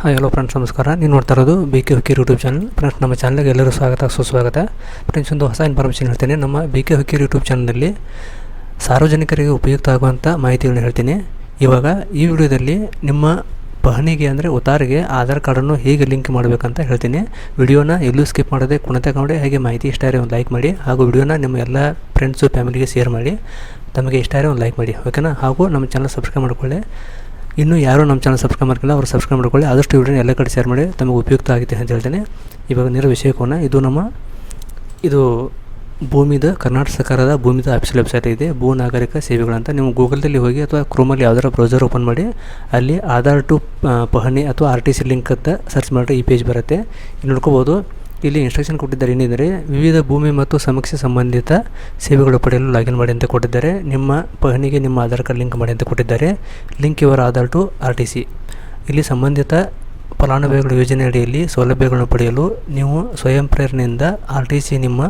Hi hello friends ನಮಸ್ಕಾರ. ನೀವು ನೋಡ್ತಾ ಇರೋದು B K Hukkeri YouTube channel friends ನಮ್ಮ ಚಾನಲ್ಗೆ ಎಲ್ಲರೂ ಸ್ವಾಗತ, ಸುಸ್ವಾಗತ. ಫ್ರೆಂಡ್ಸ್ ಒಂದು ಹೊಸ ಇನ್ಫಾರ್ಮೇಷನ್ ಹೇಳ್ತೇನೆ. ನಮ್ಮ ಬಿ ಕೆ ಹುಕ್ಕೀರ್ ಯೂಟ್ಯೂಬ್ ಚಾನಲ್ನಲ್ಲಿ ಸಾರ್ವಜನಿಕರಿಗೆ ಉಪಯುಕ್ತ ಆಗುವಂಥ ಮಾಹಿತಿಗಳನ್ನ ಹೇಳ್ತೀನಿ. ಇವಾಗ ಈ ವಿಡಿಯೋದಲ್ಲಿ ನಿಮ್ಮ ಪಹಣಿಗೆ ಅಂದರೆ ಉತಾರಿಗೆ ಆಧಾರ್ ಕಾರ್ಡನ್ನು ಹೇಗೆ ಲಿಂಕ್ ಮಾಡಬೇಕಂತ ಹೇಳ್ತೀನಿ. ವಿಡಿಯೋನ ಎಲ್ಲೂ ಸ್ಕಿಪ್ ಮಾಡದೆ ಕುಣಿತಗೊಂಡೆ ಹಾಗೆ ಮಾಹಿತಿ ಇಷ್ಟ ಆದರೆ ಒಂದು ಲೈಕ್ ಮಾಡಿ, ಹಾಗೂ ವಿಡಿಯೋನ ನಿಮ್ಮ ಎಲ್ಲ ಫ್ರೆಂಡ್ಸು ಫ್ಯಾಮಿಲಿಗೆ ಶೇರ್ ಮಾಡಿ. ತಮಗೆ ಇಷ್ಟ ಆದರೆ ಒಂದು ಲೈಕ್ ಮಾಡಿ ಓಕೆನಾ ಹಾಗೂ ನಮ್ಮ ಚಾನಲ್ ಸಬ್ಸ್ಕ್ರೈಬ್ ಮಾಡ್ಕೊಳ್ಳಿ. ಇನ್ನೂ ಯಾರು ನಮ್ಮ ಚಾನಲ್ ಸಬ್ಸ್ಕ್ರೈಬ್ ಮಾಡ್ಕೊಳ್ಳಿ ಅವರು ಸಬ್ಸ್ಕ್ರೈಬ್ ಮಾಡ್ಕೊಳ್ಳಿ. ಆದಷ್ಟು ವಿಡಿಯೋನ ಎಲ್ಲ ಕಡೆ ಶೇರ್ ಮಾಡಿ, ತಮಗೆ ಉಪಯುಕ್ತ ಆಗುತ್ತೆ ಅಂತ ಹೇಳ್ತೇನೆ. ಇವಾಗ ನೇರ ವಿಷಯಕ್ಕೋಣ ಇದು ನಮ್ಮ, ಇದು ಭೂಮಿದ, ಕರ್ನಾಟಕ ಸರ್ಕಾರದ ಭೂಮಿದ ಆಫೀಷಿಯಲ್ ವೆಬ್ಸೈಟ್ ಇದೆ, ಭೂ ನಾಗರಿಕ ಸೇವೆಗಳಂತ ನೀವು ಗೂಗಲ್ದಲ್ಲಿ ಹೋಗಿ ಅಥವಾ ಕ್ರೋಮಲ್ಲಿ ಯಾವ್ದಾರ ಬ್ರೌಸರ್ ಓಪನ್ ಮಾಡಿ, ಅಲ್ಲಿ ಆಧಾರ್ ಟು ಪಹಣಿ ಅಥವಾ ಆರ್ ಟಿ ಸಿ ಲಿಂಕ್ ಅಂತ ಸರ್ಚ್ ಮಾಡಿದ್ರೆ ಈ ಪೇಜ್ ಬರುತ್ತೆ. ಇಲ್ಲಿ ನೋಡ್ಕೋಬೋದು. ಇಲ್ಲಿ ಇನ್ಸ್ಟ್ರಕ್ಷನ್ ಕೊಟ್ಟಿದ್ದಾರೆ ಏನೆಂದರೆ ವಿವಿಧ ಭೂಮಿ ಮತ್ತು ಸಮೀಕ್ಷೆ ಸಂಬಂಧಿತ ಸೇವೆಗಳು ಪಡೆಯಲು ಲಾಗಿನ್ ಮಾಡಿ ಅಂತ ಕೊಟ್ಟಿದ್ದಾರೆ. ನಿಮ್ಮ ಪಹಣಿಗೆ ನಿಮ್ಮ ಆಧಾರ್ ಕಾರ್ಡ್ ಲಿಂಕ್ ಮಾಡಿ ಅಂತ ಕೊಟ್ಟಿದ್ದಾರೆ. ಲಿಂಕ್ ಇವರ Aadhaar to R T C ಇಲ್ಲಿ ಸಂಬಂಧಿತ ಫಲಾನುಭವಿಗಳ ಯೋಜನೆ ಅಡಿಯಲ್ಲಿ ಸೌಲಭ್ಯಗಳನ್ನು ಪಡೆಯಲು ನೀವು ಸ್ವಯಂ ಪ್ರೇರಣೆಯಿಂದ ಆರ್ ಟಿ ಸಿ ನಿಮ್ಮ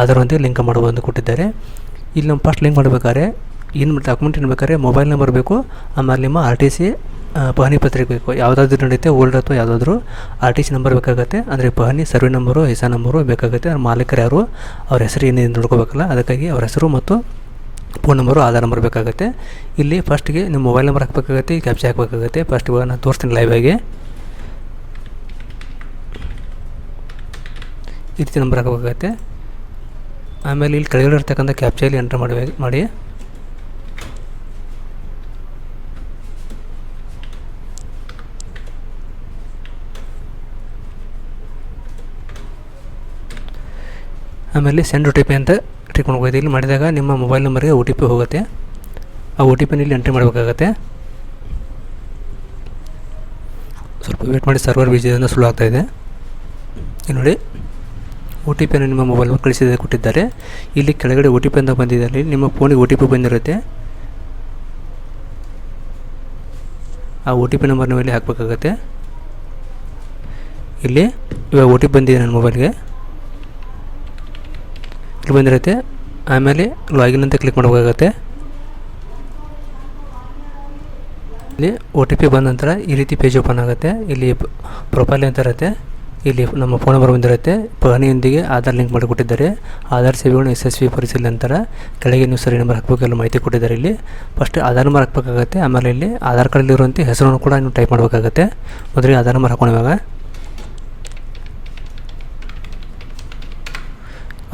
ಆಧಾರವಂತೆ ಲಿಂಕ್ ಮಾಡುವಂತೆ ಕೊಟ್ಟಿದ್ದಾರೆ. ಇಲ್ಲಿ ನಮ್ಮ ಫಸ್ಟ್ ಲಿಂಕ್ ಮಾಡಬೇಕಾದ್ರೆ ಏನು ಡಾಕ್ಯುಮೆಂಟ್ ಇರಬೇಕಾದ್ರೆ ಮೊಬೈಲ್ ನಂಬರ್ ಬೇಕು, ಆಮೇಲೆ ನಿಮ್ಮ ಆರ್ ಟಿ ಸಿ ಪಹಣಿ ಪತ್ರಿಕೆ ಬೇಕು. ಯಾವುದಾದ್ರೂ ನಡೆಯುತ್ತೆ ಓಲ್ಡ್ ಅಥವಾ ಯಾವುದಾದ್ರೂ ಆರ್ ಟಿ ಸಿ ನಂಬರ್ ಬೇಕಾಗುತ್ತೆ. ಅಂದರೆ ಪಹಣಿ ಸರ್ವೆ ನಂಬರು ಹೆಸರು ನಂಬರು ಬೇಕಾಗುತ್ತೆ. ಅವ್ರ ಮಾಲೀಕರು ಯಾರು? ಅವ್ರ ಹೆಸರು ಏನೇನು ನೋಡ್ಕೋಬೇಕಲ್ಲ, ಅದಕ್ಕಾಗಿ ಅವ್ರ ಹೆಸರು ಮತ್ತು ಫೋನ್ ನಂಬರು ಆಧಾರ್ ನಂಬರ್ ಬೇಕಾಗುತ್ತೆ. ಇಲ್ಲಿ ಫಸ್ಟಿಗೆ ನಿಮ್ಮ ಮೊಬೈಲ್ ನಂಬರ್ ಹಾಕಬೇಕಾಗುತ್ತೆ ಕ್ಯಾಪ್ಚರ್ ಹಾಕಬೇಕಾಗುತ್ತೆ. ಫಸ್ಟ್ ಇವಾಗ ನಾನು ತೋರಿಸ್ತೀನಿ ಆಗಿ. ಈ ರೀತಿ ನಂಬರ್ ಹಾಕಬೇಕಾಗತ್ತೆ. ಆಮೇಲೆ ಇಲ್ಲಿ ಕೆಳಗಡೆ ಇರ್ತಕ್ಕಂಥ ಕ್ಯಾಪ್ಚಲ್ಲಿ ಎಂಟ್ರ್ ಮಾಡಬೇಕು ಮಾಡಿ. ಆಮೇಲೆ ಸೆಂಡ್ ಒ ಟಿ ಪಿ ಅಂತ ಟಿಕ್ ಮಾಡ್ಬೋದು. ಇಲ್ಲಿ ಮಾಡಿದಾಗ ನಿಮ್ಮ ಮೊಬೈಲ್ ನಂಬರ್ಗೆ ಒ ಟಿ ಪಿ ಹೋಗುತ್ತೆ. ಆ ಒ ಟಿ ಪಿನ ಇಲ್ಲಿ ಎಂಟ್ರಿ ಮಾಡಬೇಕಾಗತ್ತೆ. ಸ್ವಲ್ಪ ವೇಟ್ ಮಾಡಿ ಸರ್ವರ್ ಬೀಜದಿಂದ ಸುಳ್ಳು ಆಗ್ತಾಯಿದೆ ಇಲ್ಲಿ ನೋಡಿ. ಒ ಟಿ ಪಿಯನ್ನು ನಿಮ್ಮ ಮೊಬೈಲ್ ಕಳಿಸಿದ ಕೊಟ್ಟಿದ್ದಾರೆ. ಇಲ್ಲಿ ಕೆಳಗಡೆ ಒ ಟಿ ಪಿ ಅಂತ ಬಂದಿದೆ. ಅಲ್ಲಿ ನಿಮ್ಮ ಫೋನಿಗೆ ಒ ಟಿ ಪಿ ಬಂದಿರುತ್ತೆ. ಆ ಒ ಟಿ ಪಿ ನಂಬರ್ ನೀವು ಇಲ್ಲಿ ಹಾಕಬೇಕಾಗತ್ತೆ. ಇಲ್ಲಿ ಇವಾಗ ಒ ಟಿ ಪಿ ಬಂದಿದೆ ನನ್ನ ಮೊಬೈಲ್ಗೆ ಇಲ್ಲಿ ಬಂದಿರುತ್ತೆ. ಆಮೇಲೆ ಲಾಗಿನ್ ಅಂತ ಕ್ಲಿಕ್ ಮಾಡಬೇಕಾಗತ್ತೆ. ಇಲ್ಲಿ ಒ ಟಿ ಪಿ ಬಂದ ನಂತರ ಈ ರೀತಿ ಪೇಜ್ ಓಪನ್ ಆಗುತ್ತೆ. ಇಲ್ಲಿ ಪ್ರೊಫೈಲ್ ಅಂತ ಇರುತ್ತೆ. ಇಲ್ಲಿ ನಮ್ಮ ಫೋನ್ ನಂಬರ್ ಬಂದಿರುತ್ತೆ. ಪಹಣಿಯೊಂದಿಗೆ ಆಧಾರ್ ಲಿಂಕ್ ಮಾಡಿಕೊಟ್ಟಿದ್ದಾರೆ. ಆಧಾರ್ ಸೇವೆಗಳನ್ನು ಯಶಸ್ವಿ ಪರಿಶೀಲನೆ ನಂತರ ಕೆಳಗೆ ನೀವು ಸರಿ ನಂಬರ್ ಹಾಕಬೇಕು ಎಲ್ಲ ಮಾಹಿತಿ ಕೊಟ್ಟಿದ್ದಾರೆ ಇಲ್ಲಿ. ಫಸ್ಟ್ ಆಧಾರ್ ನಂಬರ್ ಹಾಕಬೇಕಾಗತ್ತೆ. ಆಮೇಲೆ ಇಲ್ಲಿ ಆಧಾರ್ ಕಾರ್ಡಲ್ಲಿರುವಂಥ ಹೆಸರನ್ನು ಕೂಡ ನೀವು ಟೈಪ್ ಮಾಡಬೇಕಾಗತ್ತೆ. ಮೊದಲಿಗೆ ಆಧಾರ್ ನಂಬರ್ ಹಾಕೊಂಡು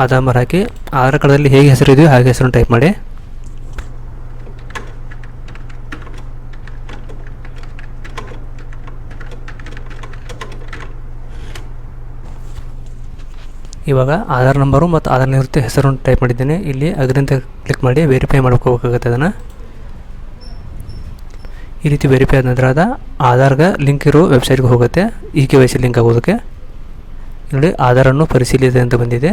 ಆಧಾರ್ ನಂಬರ್ ಹಾಕಿ ಆಧಾರ್ ಕಾರ್ಡಲ್ಲಿ ಹೇಗೆ ಹೆಸರು ಇದೆಯೋ ಹಾಗೆ ಹೆಸರನ್ನು ಟೈಪ್ ಮಾಡಿ. ಇವಾಗ ಆಧಾರ್ ನಂಬರು ಮತ್ತು ಆಧಾರ್ ನಿವೃತ್ತಿ ಹೆಸರನ್ನು ಟೈಪ್ ಮಾಡಿದ್ದೇನೆ. ಇಲ್ಲಿ ಅಂತ ಕ್ಲಿಕ್ ಮಾಡಿ ವೆರಿಫೈ ಮಾಡ್ಕೋಬೇಕಾಗುತ್ತೆ ಅದನ್ನು. ಈ ರೀತಿ ವೆರಿಫೈ ಆದ ನಂತರ ಅದ ಆಧಾರ್ಗೆ ಲಿಂಕ್ ಇರೋ ವೆಬ್ಸೈಟ್ಗೆ ಹೋಗುತ್ತೆ. ಈ ಕೆ ವೈ ಸಿ ಲಿಂಕ್ ಆಗೋದಕ್ಕೆ. ನೋಡಿ, ಆಧಾರನ್ನು ಪರಿಶೀಲಿಸಿದೆ ಅಂತ ಬಂದಿದೆ.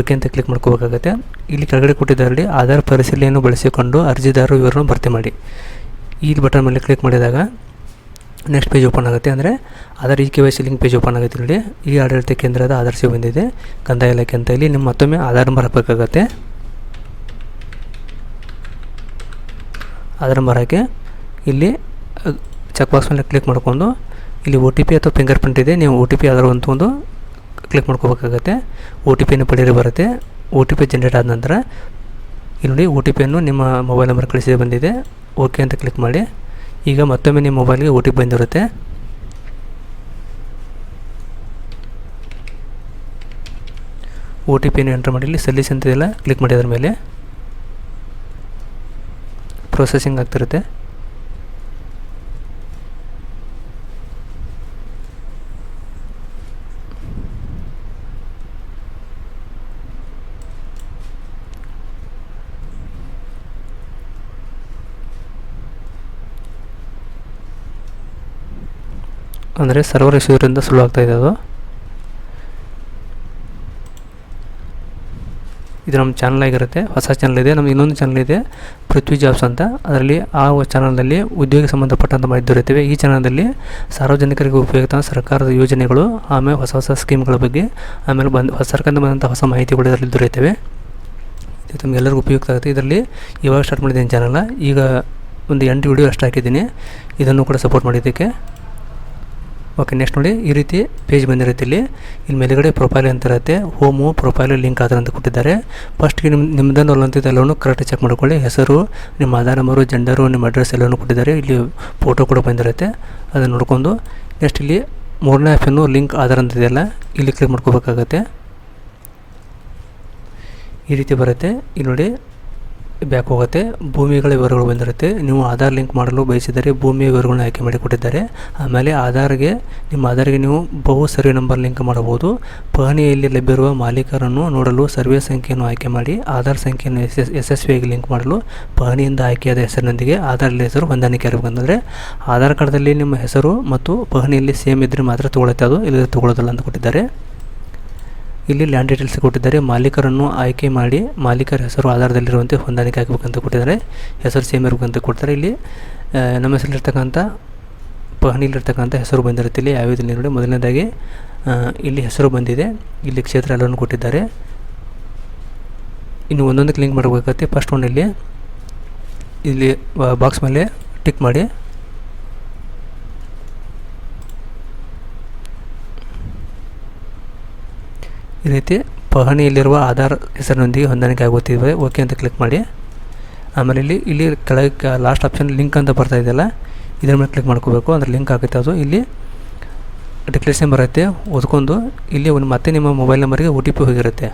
ಓಕೆ ಅಂತ ಕ್ಲಿಕ್ ಮಾಡ್ಕೋಬೇಕಾಗತ್ತೆ. ಇಲ್ಲಿ ಕೆಳಗಡೆ ಕೊಟ್ಟಿದ್ದಾರೆ ಆಧಾರ್ ಪರಿಶೀಲನೆಯನ್ನು ಬಳಸಿಕೊಂಡು ಅರ್ಜಿದಾರರು ವಿವರವನ್ನು ಭರ್ತಿ ಮಾಡಿ. ಈ ಬಟನ್ ಮೇಲೆ ಕ್ಲಿಕ್ ಮಾಡಿದಾಗ ನೆಕ್ಸ್ಟ್ ಪೇಜ್ ಓಪನ್ ಆಗುತ್ತೆ. ಅಂದರೆ Aadhaar E K Y C link page open ಆಗುತ್ತೆ ನೋಡಿ. ಈ ಆಡಳಿತ ಕೇಂದ್ರದ ಆಧಾರ್ ಸೇವೆ ಬಂದಿದೆ. ಕಂದಾಯ ಇಲಾಖೆ ಅಂತ ಇಲ್ಲಿ ನಿಮ್ಮ ಮತ್ತೊಮ್ಮೆ ಆಧಾರ್ ನಂಬರ್ ಹಾಕಬೇಕಾಗತ್ತೆ. ಆಧಾರ್ ನಂಬರ್ ಹಾಕಿ. ಇಲ್ಲಿ ಚೆಕ್ ಬಾಕ್ಸ್ ಮೇಲೆ ಕ್ಲಿಕ್ ಮಾಡ್ಕೊಂಡು, ಇಲ್ಲಿ ಒ ಟಿ ಪಿ ಅಥವಾ ಫಿಂಗರ್ ಪ್ರಿಂಟ್ ಇದೆ. ನೀವು ಒ ಟಿ ಪಿ ಯಾವ್ದಾರು ಅಂತ ಒಂದು ಕ್ಲಿಕ್ ಮಾಡ್ಕೋಬೇಕಾಗತ್ತೆ. ಒ ಟಿ ಪಿಯನ್ನು ಪಡೆಯಲು ಬರುತ್ತೆ. ಒ ಟಿ ಪಿ ಜನ್ರೇಟ್ ಆದ ನಂತರ ಇಲ್ಲಿ ನೋಡಿ ಒ ಟಿ ಪಿಯನ್ನು ನಿಮ್ಮ ಮೊಬೈಲ್ ನಂಬರ್ ಕಳಿಸಿ ಬಂದಿದೆ. ಓಕೆ ಅಂತ ಕ್ಲಿಕ್ ಮಾಡಿ. ಈಗ ಮತ್ತೊಮ್ಮೆ ನಿಮ್ಮ ಮೊಬೈಲ್ಗೆ ಒ ಟಿ ಪಿ ಬಂದಿರುತ್ತೆ. ಒ ಟಿ ಪಿಯನ್ನು ಎಂಟ್ರ್ ಮಾಡಿ ಇಲ್ಲಿ ಸಲ್ಲಿಸಿ ಅಂತಿದೆಯಲ್ಲ ಕ್ಲಿಕ್ ಮಾಡಿ ಅದರ ಮೇಲೆ. ಪ್ರೊಸೆಸಿಂಗ್ ಆಗ್ತಿರುತ್ತೆ. ಅಂದರೆ ಸರ್ವರ್ ಇಶ್ಯೂ ಇರೋದ್ರಿಂದ ಸುಳ್ಳು ಇದೆ ಅದು ಇದು ನಮ್ಮ ಚಾನಲ್ ಆಗಿರುತ್ತೆ. ಹೊಸ ಚಾನಲ್ ಇದೆ. ನಮ್ಗೆ ಇನ್ನೊಂದು ಚಾನಲ್ ಇದೆ ಪೃಥ್ವಿ ಜಾಬ್ಸ್ ಅಂತ. ಅದರಲ್ಲಿ ಆ ಚಾನಲ್ನಲ್ಲಿ ಉದ್ಯೋಗ ಸಂಬಂಧಪಟ್ಟಂಥ ಮಾಹಿತಿ ದೊರೆಯುತ್ತವೆ. ಈ ಚಾನಲ್ನಲ್ಲಿ ಸಾರ್ವಜನಿಕರಿಗೆ ಉಪಯುಕ್ತ ಸರ್ಕಾರದ ಯೋಜನೆಗಳು, ಆಮೇಲೆ ಹೊಸ ಹೊಸ ಸ್ಕೀಮ್ಗಳ ಬಗ್ಗೆ, ಆಮೇಲೆ ಬಂದು ಸರ್ಕಾರದಿಂದ ಬಂದಂಥ ಹೊಸ ಮಾಹಿತಿಗಳು ಇದರಲ್ಲಿ ದೊರೆಯುತ್ತವೆ. ಇದು ತಮಗೆಲ್ಲರಿಗೂ ಉಪಯುಕ್ತ ಆಗುತ್ತೆ. ಇದರಲ್ಲಿ ಇವಾಗ ಸ್ಟಾರ್ಟ್ ಮಾಡಿದ್ದೀನಿ ಚಾನಲ್ ಈಗ ಒಂದು ಎಂಟು ವಿಡಿಯೋ ಅಷ್ಟು ಹಾಕಿದ್ದೀನಿ. ಇದನ್ನು ಕೂಡ ಸಪೋರ್ಟ್ ಮಾಡಿದ್ದಕ್ಕೆ. ಓಕೆ ನೆಕ್ಸ್ಟ್ ನೋಡಿ, ಈ ರೀತಿ ಪೇಜ್ ಬಂದಿರುತ್ತೆ ಇಲ್ಲಿ. ಇಲ್ಲಿ ಮೇಲುಗಡೆ ಪ್ರೊಫೈಲ್ ಅಂತ ಇರುತ್ತೆ. ಹೋಮು ಪ್ರೊಫೈಲ್ ಲಿಂಕ್ ಆಧಾರ ಅಂತ ಕೊಟ್ಟಿದ್ದಾರೆ. ಫಸ್ಟ್ಗೆ ನಿಮ್ಮ ನಿಮ್ಮದನ್ನು ಅಲ್ಲಂತಿದ್ದು ಎಲ್ಲವೂ ಕರೆಕ್ಟ್ ಚೆಕ್ ಮಾಡ್ಕೊಳ್ಳಿ. ಹೆಸರು, ನಿಮ್ಮ ಆಧಾರ್ ನಂಬರು ಜೆಂಡರು ನಿಮ್ಮ ಅಡ್ರೆಸ್ ಎಲ್ಲವೂ ಕೊಟ್ಟಿದ್ದಾರೆ. ಇಲ್ಲಿ ಫೋಟೋ ಕೂಡ ಬಂದಿರುತ್ತೆ. ಅದನ್ನು ನೋಡ್ಕೊಂಡು. ನೆಕ್ಸ್ಟ್ ಇಲ್ಲಿ ಮೂರನೇ ಆಪ್ಷನ್ನು ಲಿಂಕ್ ಆಧಾರ್ ಅಂತ ಇದೆಯಲ್ಲ, ಇಲ್ಲಿ ಕ್ಲಿಕ್ ಮಾಡ್ಕೋಬೇಕಾಗತ್ತೆ. ಈ ರೀತಿ ಬರುತ್ತೆ. ಇಲ್ಲಿ ನೋಡಿ ಬ್ಯಾಕ್ ಹೋಗುತ್ತೆ. ಭೂಮಿಗಳ ವಿವರಗಳು ಬಂದಿರುತ್ತೆ. ನೀವು ಆಧಾರ್ ಲಿಂಕ್ ಮಾಡಲು ಬಯಸಿದರೆ ಭೂಮಿಯ ವಿವರಗಳನ್ನ ಆಯ್ಕೆ ಮಾಡಿ ಕೊಟ್ಟಿದ್ದಾರೆ ಆಮೇಲೆ ಆಧಾರ್ಗೆ, ನಿಮ್ಮ ಆಧಾರ್ಗೆ ನೀವು ಬಹು ಸರ್ವೆ ನಂಬರ್ ಲಿಂಕ್ ಮಾಡಬಹುದು. ಪಹಣಿಯಲ್ಲಿ ಲಭ್ಯವಿರುವ ಮಾಲೀಕರನ್ನು ನೋಡಲು ಸರ್ವೆ ಸಂಖ್ಯೆಯನ್ನು ಆಯ್ಕೆ ಮಾಡಿ, ಆಧಾರ್ ಸಂಖ್ಯೆಯನ್ನು ಯಶಸ್, ಯಶಸ್ವಿಯಾಗಿ ಲಿಂಕ್ ಮಾಡಲು ಪಹಣಿಯಿಂದ ಆಯ್ಕೆಯಾದ ಹೆಸರಿನೊಂದಿಗೆ ಆಧಾರ್ ಹೆಸರು ಹೊಂದಾಣಿಕೆ ಇರಬೇಕಂದ್ರೆ ಆಧಾರ್ ಕಾರ್ಡ್ದಲ್ಲಿ ನಿಮ್ಮ ಹೆಸರು ಮತ್ತು ಪಹಣಿಯಲ್ಲಿ ಸೇಮ್ ಇದ್ದರೆ ಮಾತ್ರ ತಗೊಳತ್ತೆ ಅದು ಇಲ್ಲದೆ ತೊಗೊಳ್ಳೋದಿಲ್ಲ ಅಂತ ಕೊಟ್ಟಿದ್ದಾರೆ. ಇಲ್ಲಿ ಲ್ಯಾಂಡ್ ಡೀಟೇಲ್ಸ್ ಕೊಟ್ಟಿದ್ದಾರೆ. ಮಾಲೀಕರನ್ನು ಆಯ್ಕೆ ಮಾಡಿ ಮಾಲೀಕರ ಹೆಸರು ಆಧಾರದಲ್ಲಿರುವಂತೆ ಹೊಂದಾಣಿಕೆ ಆಗಬೇಕಂತ ಕೊಟ್ಟಿದ್ದಾರೆ. ಹೆಸರು ಸೇಮ್ ಇರಬೇಕಂತ ಕೊಡ್ತಾರೆ. ಇಲ್ಲಿ ನಮ್ಮ ಹೆಸರಲ್ಲಿರ್ತಕ್ಕಂಥ ಪಹಣಿಲಿರ್ತಕ್ಕಂಥ ಹೆಸರು ಬಂದಿರುತ್ತೆ. ಇಲ್ಲಿ ಯಾವುದಿಲ್ಲ ನೋಡಿ ಮೊದಲನೇದಾಗಿ ಇಲ್ಲಿ ಹೆಸರು ಬಂದಿದೆ. ಇಲ್ಲಿ ಕ್ಷೇತ್ರ ಎಲ್ಲವನ್ನು ಕೊಟ್ಟಿದ್ದಾರೆ. ಇನ್ನು ಒಂದೊಂದಕ್ಕೆ ಲಿಂಕ್ ಮಾಡಬೇಕಾಗತ್ತೆ. ಫಸ್ಟ್ ಒನ್ ಇಲ್ಲಿ ಇಲ್ಲಿ ಬಾಕ್ಸ್ ಮೇಲೆ ಟಿಕ್ ಮಾಡಿ. ಈ ರೀತಿ ಪಹಣಿಯಲ್ಲಿರುವ ಆಧಾರ್ ಹೆಸರಿನೊಂದಿಗೆ ಹೊಂದಾಣಿಕೆ ಆಗುತ್ತಿವೆ. ಓಕೆ ಅಂತ ಕ್ಲಿಕ್ ಮಾಡಿ. ಆಮೇಲೆ ಇಲ್ಲಿ ಇಲ್ಲಿ ಕೆಳಗೆ ಲಾಸ್ಟ್ ಆಪ್ಷನ್ ಲಿಂಕ್ ಅಂತ ಬರ್ತಾ ಇದೆಯಲ್ಲ, ಇದ್ರ ಮೇಲೆ ಕ್ಲಿಕ್ ಮಾಡ್ಕೋಬೇಕು. ಅಂದರೆ ಲಿಂಕ್ ಆಗುತ್ತೆ ಅದು. ಇಲ್ಲಿ ಡಿಕ್ಲೇಷನ್ ಬರುತ್ತೆ. ಓದ್ಕೊಂಡು ಇಲ್ಲಿ ಒಂದು ಮತ್ತೆ ನಿಮ್ಮ ಮೊಬೈಲ್ ನಂಬರ್ಗೆ ಒ ಟಿ ಪಿ ಹೋಗಿರುತ್ತೆ.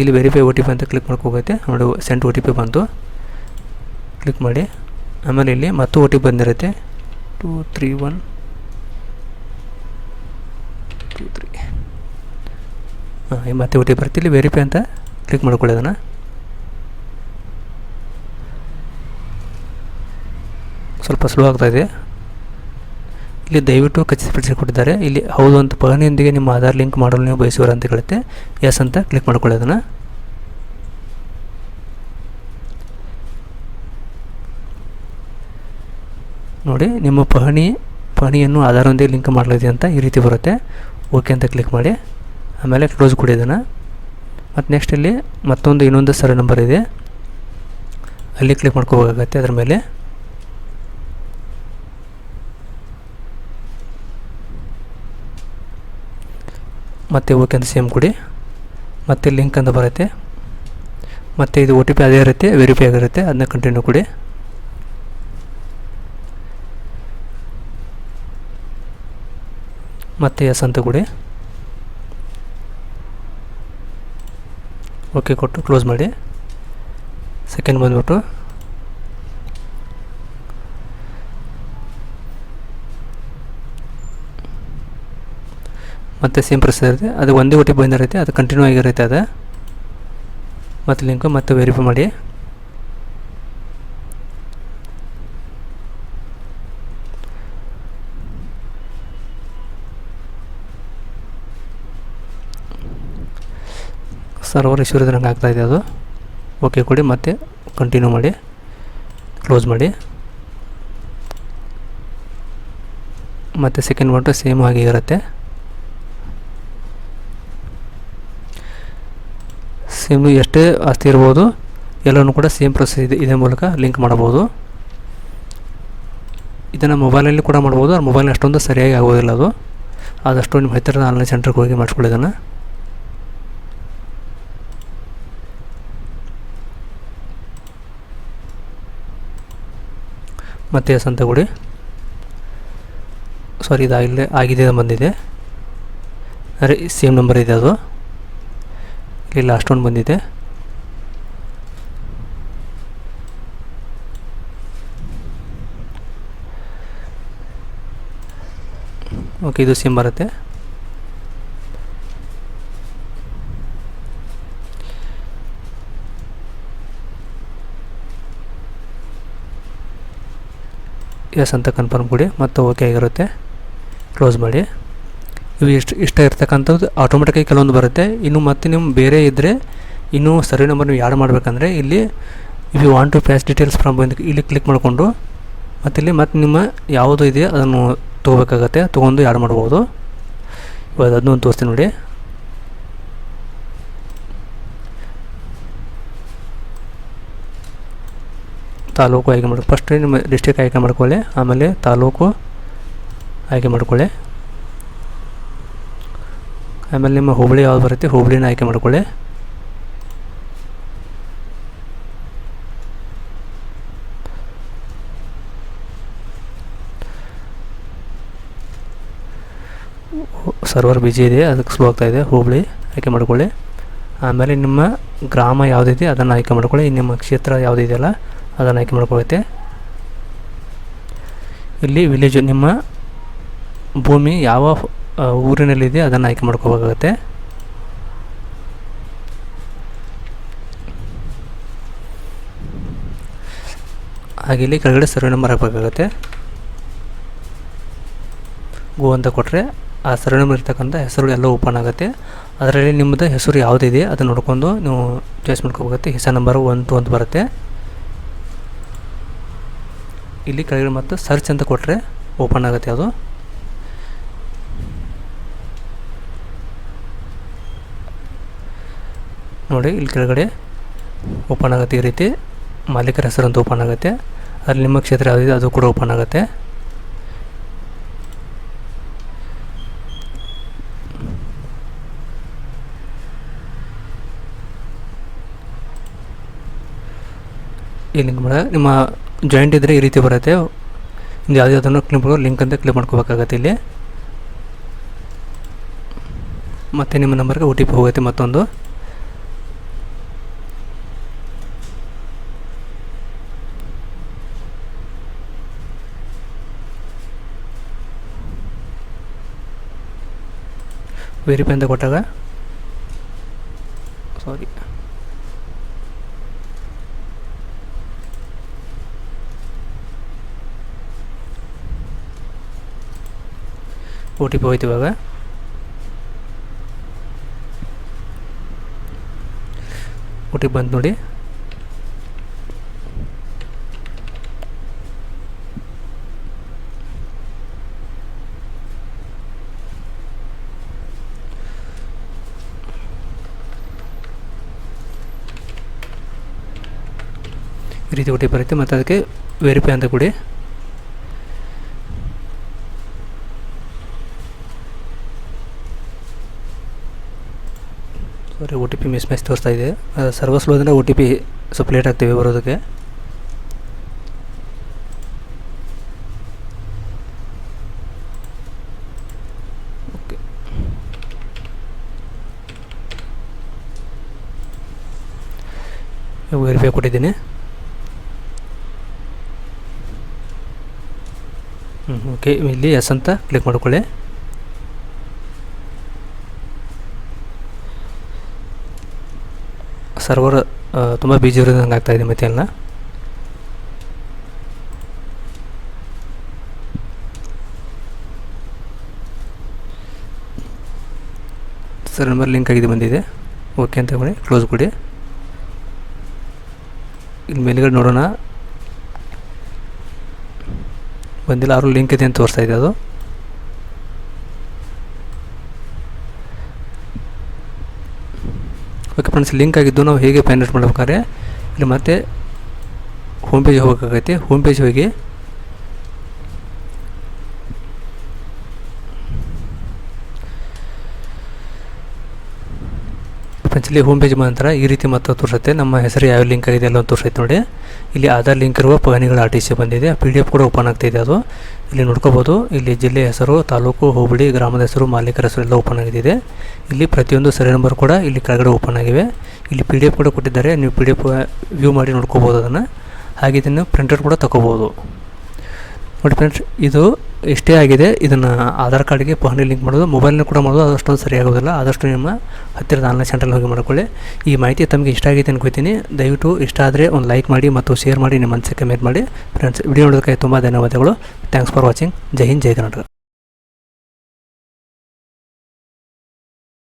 ಇಲ್ಲಿ ವೆರಿಫೈ ಒ ಟಿ ಪಿ ಅಂತ ಕ್ಲಿಕ್ ಮಾಡ್ಕೋಗುತ್ತೆ ನೋಡಿ ಸೆಂಟ್ ಒ ಟಿ ಪಿ ಬಂತು. ಕ್ಲಿಕ್ ಮಾಡಿ. ಆಮೇಲೆ ಇಲ್ಲಿ ಮತ್ತೆ ಒ ಟಿ ಪಿ ಬಂದಿರುತ್ತೆ. Two three one two three ಹಾಂ ಮತ್ತೆ ಇಲ್ಲಿ ವೆರಿಫೈ ಅಂತ? ಕ್ಲಿಕ್ ಮಾಡ್ಕೊಳ್ಳೋದನ್ನ ಸ್ವಲ್ಪ ಸ್ಲೋ ಆಗ್ತಾ ಇದೆ. ಇಲ್ಲಿ ದಯವಿಟ್ಟು ಖಚಿತಪಡಿಸಿಕೊಟ್ಟಿದ್ದಾರೆ ಇಲ್ಲಿ ಹೌದು ಅಂತ ಪಹಣಿಯೊಂದಿಗೆ ನಿಮ್ಮ ಆಧಾರ್ ಲಿಂಕ್ ಮಾಡಲು ನೀವು ಬಯಸುವರ ಅಂತ ಹೇಳುತ್ತೆ. ಎಸ್ ಅಂತ ಕ್ಲಿಕ್ ಮಾಡ್ಕೊಳ್ಳೋದನ್ನ ನೋಡಿ, ನಿಮ್ಮ ಪಹಣಿ, ಪಹಣಿಯನ್ನು ಆಧಾರೊಂದಿಗೆ ಲಿಂಕ್ ಮಾಡಲಿದೆ ಅಂತ ಈ ರೀತಿ ಬರುತ್ತೆ. ಓಕೆ ಅಂತ ಕ್ಲಿಕ್ ಮಾಡಿ, ಆಮೇಲೆ ಕ್ಲೋಸ್ ಕೊಡಿ ಇದನ್ನು. ಮತ್ತು ನೆಕ್ಸ್ಟ್ ಇಲ್ಲಿ ಮತ್ತೊಂದು ಇನ್ನೊಂದು ಸರ್ ನಂಬರ್ ಇದೆ. ಅಲ್ಲಿ ಕ್ಲಿಕ್ ಮಾಡ್ಕೋಬೇಕಾಗತ್ತೆ ಅದ್ರ ಮೇಲೆ. ಮತ್ತೆ ಓಕೆ ಅಂತ ಸೇಮ್ ಕೊಡಿ. ಮತ್ತೆ ಲಿಂಕ್ ಅಂತ ಬರುತ್ತೆ. ಮತ್ತು ಇದು ಒ ಟಿ ಪಿ ಅದೇ ಇರುತ್ತೆ ವೆರಿಫೈ ಆಗಿರುತ್ತೆ ಅದನ್ನ ಕಂಟಿನ್ಯೂ ಕೊಡಿ. ಮತ್ತೆ ಎಸ್ ಅಂತ ಕೊಡಿ ಓಕೆ ಕೊಟ್ಟು ಕ್ಲೋಸ್ ಮಾಡಿ. ಸೆಕೆಂಡ್ ಬಂದ್ಬಿಟ್ಟು. ಮತ್ತೆ ಸೇಮ್ ಪ್ರೊಸೆಸ್ ಇರುತ್ತೆ ಅದು ಒಂದೇ ಒಟ್ಟಿ ಬಂದಿರುತ್ತೆ, ಅದು ಕಂಟಿನ್ಯೂ ಆಗಿರುತ್ತೆ ಅದು. ಮತ್ತು ಲಿಂಕು ಮತ್ತೆ ವೆರಿಫೈ ಮಾಡಿ. ಸರ್ವರ್ ಇಶ್ಯೂ ಇದ್ರೆ ನಂಗೆ ಆಗ್ತಾಯಿದೆ ಅದು. ಓಕೆ ಕೊಡಿ, ಮತ್ತೆ ಕಂಟಿನ್ಯೂ ಮಾಡಿ. ಕ್ಲೋಸ್ ಮಾಡಿ. ಮತ್ತು ಸೆಕೆಂಡ್ ಬಂಟು ಸೇಮ್ ಆಗಿ ಇರುತ್ತೆ. ಸೇಮ್ ಎಷ್ಟೇ ಆಸ್ತಿ ಇರ್ಬೋದು, ಎಲ್ಲನೂ ಕೂಡ ಸೇಮ್ ಪ್ರೊಸೆಸ್ ಇದೆ ಇದೇ ಮೂಲಕ ಲಿಂಕ್ ಮಾಡ್ಬೋದು ಇದನ್ನು ಮೊಬೈಲಲ್ಲಿ ಕೂಡ ಮಾಡ್ಬೋದು ಆ ಮೊಬೈಲ್ ಅಷ್ಟೊಂದು ಸರಿಯಾಗಿ ಆಗೋದಿಲ್ಲ ಅದು. ಆದಷ್ಟು ನಿಮ್ಮ ಹತ್ತಿರದ ಆನ್ಲೈನ್ ಸೆಂಟ್ರಿಗೆ ಹೋಗಿ ಮಾಡಿಸ್ಕೊಳ್ಳಿ ಇದನ್ನು. ಮತ್ತೆ ಸಂತಗುಡಿ ಸಾರಿ ಇದು ಆಗಿಲ್ಲ ಆಗಿದೆ ಬಂದಿದೆ. ಅರೆ ಸೇಮ್ ನಂಬರ್ ಇದೆ ಅದು. ಇಲ್ಲಿ ಲಾಸ್ಟ್ ಒನ್ ಬಂದಿದೆ. ಓಕೆ ಇದು ಸೇಮ್ ಬರುತ್ತೆ. ಎಸ್ ಅಂತ ಕನ್ಫರ್ಮ್ ಕೊಡಿ, ಮತ್ತು ಓಕೆ ಆಗಿರುತ್ತೆ. ಕ್ಲೋಸ್ ಮಾಡಿ. ಇವು ಇಷ್ಟು, ಇಷ್ಟ ಇರ್ತಕ್ಕಂಥದ್ದು ಆಟೋಮೆಟಿಕಾಗಿ ಕೆಲವೊಂದು ಬರುತ್ತೆ. ಇನ್ನು ಮತ್ತೆ ನಿಮ್ಮ ಬೇರೆ ಇದ್ದರೆ ಇನ್ನೂ ಸರ್ವೆ ನಂಬರ್ ನೀವು ಯಾಡ್ ಮಾಡಬೇಕಂದ್ರೆ ಇಲ್ಲಿ ಇವು want to pass details from ಬಂದು ಇಲ್ಲಿ ಕ್ಲಿಕ್ ಮಾಡಿಕೊಂಡು, ಮತ್ತು ಇಲ್ಲಿ ಮತ್ತೆ ನಿಮ್ಮ ಯಾವುದು ಇದೆಯೋ ಅದನ್ನು ತೊಗೋಬೇಕಾಗತ್ತೆ, ತೊಗೊಂಡು ಯಾಡ್ ಮಾಡ್ಬೋದು. ಇವಾಗ ಅದನ್ನು ಒಂದು ತೋರಿಸ್ತೀನಿ ನೋಡಿ. ತಾಲೂಕು ಆಯ್ಕೆ ಮಾಡಿ ಫಸ್ಟ್ ನಿಮ್ಮ ಡಿಸ್ಟಿಕ್ ಆಯ್ಕೆ ಮಾಡ್ಕೊಳ್ಳಿ, ಆಮೇಲೆ ತಾಲೂಕು ಆಯ್ಕೆ ಮಾಡ್ಕೊಳ್ಳಿ. ಆಮೇಲೆ ನಿಮ್ಮ ಹುಬ್ಳಿ ಯಾವ್ದು ಬರುತ್ತೆ, ಹುಬ್ಳಿನ ಆಯ್ಕೆ ಮಾಡ್ಕೊಳ್ಳಿ. ಸರ್ವರ್ ಬಿಜಿ ಇದೆ, ಅದಕ್ಕೆ ಸ್ಲೋ ಆಗ್ತಾ ಇದೆ, ಹುಬ್ಳಿ ಆಯ್ಕೆ ಮಾಡ್ಕೊಳ್ಳಿ. ಆಮೇಲೆ ನಿಮ್ಮ ಗ್ರಾಮ ಯಾವುದಿದೆ, ಅದನ್ನು ಆಯ್ಕೆ ಮಾಡ್ಕೊಳ್ಳಿ. ನಿಮ್ಮ ಕ್ಷೇತ್ರ ಯಾವುದಿದೆಯಲ್ಲ ಅದನ್ನು ಆಯ್ಕೆ ಮಾಡ್ಕೊಳ್ಳುತ್ತೆ ಇಲ್ಲಿ ವಿಲೇಜ್ ನಿಮ್ಮ ಭೂಮಿ ಯಾವ ಊರಿನಲ್ಲಿದೆ ಅದನ್ನು ಆಯ್ಕೆ ಮಾಡ್ಕೋಬೇಕಾಗತ್ತೆ. ಹಾಗೆ ಇಲ್ಲಿ ಕೆಳಗಡೆ ಸರ್ವೆ ನಂಬರ್ ಹಾಕಬೇಕಾಗತ್ತೆ. ಗೋ ಅಂತ ಕೊಟ್ಟರೆ ಆ ಸರ್ವೆ ನಂಬರ್ ಇರ್ತಕ್ಕಂಥ ಹೆಸರು ಎಲ್ಲ ಓಪನ್ ಆಗುತ್ತೆ. ಅದರಲ್ಲಿ ನಿಮ್ಮದು ಹೆಸರು ಯಾವುದಿದೆ ಅದನ್ನು ನೋಡ್ಕೊಂಡು ನೀವು ಚಾಯ್ಸ್ ಮಾಡ್ಕೋಬೇಕಾಗುತ್ತೆ. ಹೆಸರು ನಂಬರ್ ಒನ್ ಟು ಅಂತ ಬರುತ್ತೆ. ಇಲ್ಲಿ ಕೆಳಗಡೆ ಮತ್ತು ಸರ್ಚ್ ಅಂತ ಕೊಟ್ಟರೆ ಓಪನ್ ಆಗುತ್ತೆ ಅದು. ನೋಡಿ, ಇಲ್ಲಿ ಕೆಳಗಡೆ ಓಪನ್ ಆಗುತ್ತೆ ಈ ರೀತಿ. ಮಾಲೀಕರ ಹೆಸರು ಅಂತ ಓಪನ್ ಆಗುತ್ತೆ. ಅಲ್ಲಿ ನಿಮ್ಮ ಕ್ಷೇತ್ರ ಯಾವುದಿದೆ ಅದು ಕೂಡ ಓಪನ್ ಆಗುತ್ತೆ. ಲಿಂಕ್ ಮಾಡ ನಿಮ್ಮ ಜಾಯಿಂಟ್ ಇದ್ದರೆ ಈ ರೀತಿ ಬರುತ್ತೆ. ಇದು ಯಾವುದೇ ಅದನ್ನು ಕ್ಲಿಪ್ ಮಾಡೋ ಲಿಂಕ್ ಅಂತ ಕ್ಲಿಕ್ ಮಾಡ್ಕೋಬೇಕಾಗತ್ತೆ ಇಲ್ಲಿ. ಮತ್ತು ನಿಮ್ಮ ನಂಬರ್ಗೆ ಒ ಟಿ ಪಿ ಹೋಗುತ್ತೆ ಮತ್ತೊಂದು. ವೆರಿಫೈ ಅಂತ ಕೊಟ್ಟಾಗ? ಸಾರಿ ಒ ಟಿ ಪಿ ಹೋಯ್ತು ಇವಾಗ. ಒ ಟಿ ಪಿ ಬಂತು ನೋಡಿ. ಈ ರೀತಿ ಒ ಟಿ ಬರುತ್ತೆ ಮತ್ತು ಅದಕ್ಕೆ ವೆರಿಫೈ ಅಂತ ಕೊಡಿ sorry O T P mismatch ತೋರಿಸ್ತಾ ಇದೆ. ಸರ್ವರ್ ಸ್ಲೋ ಅಂದರೆ ಒ ಟಿ ಪಿ ಸ್ವಲ್ಪ ಲೇಟ್ ಆಗ್ತೀವಿ ಬರೋದಕ್ಕೆ. ಓಕೆ ವೆರಿಫೈ ಕೊಟ್ಟಿದ್ದೀನಿ. ಹ್ಞೂ ಓಕೆ ಇಲ್ಲಿ ಎಸ್ ಅಂತ ಕ್ಲಿಕ್ ಮಾಡ್ಕೊಳ್ಳಿ. ಸರ್ವರ್ ತುಂಬ ಬಿಜಿ ಇರೋದಂಗೆ ಆಗ್ತಾಯಿದೆ ಎಲ್ಲ ಸರ್ ನಂಬರ್ ಲಿಂಕ್ ಆಗಿದೆ, ಬಂದಿದೆ. ಓಕೆ ಅಂತ ಕೊಡಿ ಕ್ಲೋಸ್ ಕೊಡಿ. ಇಲ್ಲಿ ಮೇಲುಗಡೆ ನೋಡೋಣ. ಬಂದಿಲ್ಲ, ಆರು ಲಿಂಕ್ ಇದೆ ಅಂತ ತೋರಿಸ್ತಾ ಇದೆ ಅದು ಓಕೆ ಫ್ರೆಂಡ್ಸ್ ಲಿಂಕ್ ಆಗಿದ್ದು ನಾವು ಹೇಗೆ ಪೇಮೆಂಟ್ ಮಾಡ್ಬೇಕಾದ್ರೆ, ಇಲ್ಲಿ ಮತ್ತೆ ಹೋಮ್ ಪೇಜ್ ಹೋಗಬೇಕಾಗೈತೆ. ಹೋಮ್ ಪೇಜ್ ಹೋಗಿ ಫ್ರೆಂಡ್ಸ್ ಹೋಮ್ ಪೇಜ್ ನಂತರ ಈ ರೀತಿ ಮತ್ತೆ ತೋರಿಸುತ್ತೆ. ನಮ್ಮ ಹೆಸರು ಯಾವ ಲಿಂಕ್ ಆಗಿದೆ ಅಲ್ಲ ತೋರಿಸುತ್ತೆ ನೋಡಿ. ಇಲ್ಲಿ ಆಧಾರ್ ಲಿಂಕ್ ಇರುವ ಪಹಣಿಗಳ ಆರ್ ಟಿ ಸಿ ಬಂದಿದೆ. ಪಿ ಡಿ ಎಫ್ ಕೂಡ ಓಪನ್ ಆಗ್ತಿದೆ ಅದು. ಇಲ್ಲಿ ನೋಡ್ಕೋಬೋದು. ಇಲ್ಲಿ ಜಿಲ್ಲೆ ಹೆಸರು, ತಾಲೂಕು, ಹೋಬಳಿ, ಗ್ರಾಮದ ಹೆಸರು, ಮಾಲೀಕರ ಹೆಸರು ಎಲ್ಲ ಓಪನ್ ಆಗಿದೆ ಇಲ್ಲಿ ಪ್ರತಿಯೊಂದು ಸರಿ ನಂಬರ್ ಕೂಡ ಇಲ್ಲಿ ಕೆಳಗಡೆ ಓಪನ್ ಆಗಿವೆ. ಇಲ್ಲಿ ಪಿ ಡಿ ಎಫ್ ಕೂಡ ಕೊಟ್ಟಿದ್ದಾರೆ. ನೀವು ಪಿ ಡಿ ಎಫ್ ವ್ಯೂ ಮಾಡಿ ನೋಡ್ಕೋಬೋದು ಅದನ್ನು. ಹಾಗೆ ಇದನ್ನು ಪ್ರಿಂಟರ್ ಕೂಡ ತಗೋಬೋದು. ನೋಡಿ ಫ್ರೆಂಡ್ಸ್ ಇದು ಇಷ್ಟೇ ಆಗಿದೆ, ಇದನ್ನು ಆಧಾರ್ ಕಾರ್ಡ್ಗೆ ಪಹಣಿ ಲಿಂಕ್ ಮಾಡೋದು ಮೊಬೈಲ್ನ ಕೂಡ ಮಾಡೋದು ಅದಷ್ಟೊಂದು ಸರಿಯಾಗೋದಿಲ್ಲ. ಆದಷ್ಟು ನಿಮ್ಮ ಹತ್ತಿರದ ಆನ್ಲೈನ್ ಸೆಂಟ್ರಲ್ಲಿ ಹೋಗಿ ಮಾಡ್ಕೊಳ್ಳಿ. ಈ ಮಾಹಿತಿ ತಮಗೆ ಇಷ್ಟ ಆಗಿದೆ ಅನ್ಕೋತೀನಿ. ದಯವಿಟ್ಟು ಇಷ್ಟ ಆದರೆ ಒಂದು ಲೈಕ್ ಮಾಡಿ ಮತ್ತು ಶೇರ್ ಮಾಡಿ, ನಿಮ್ಮ ಮನಸ್ಸಿಗೆ ಕಮೆಂಟ್ ಮಾಡಿ. ಫ್ರೆಂಡ್ಸ್ ವಿಡಿಯೋ ನೋಡೋದಕ್ಕೆ ತುಂಬ ಧನ್ಯವಾದಗಳು. ಥ್ಯಾಂಕ್ಸ್ ಫಾರ್ ವಾಚಿಂಗ್ ಜೈ ಹಿಂದ್, ಜೈ ಕರ್ನಾಟಕ.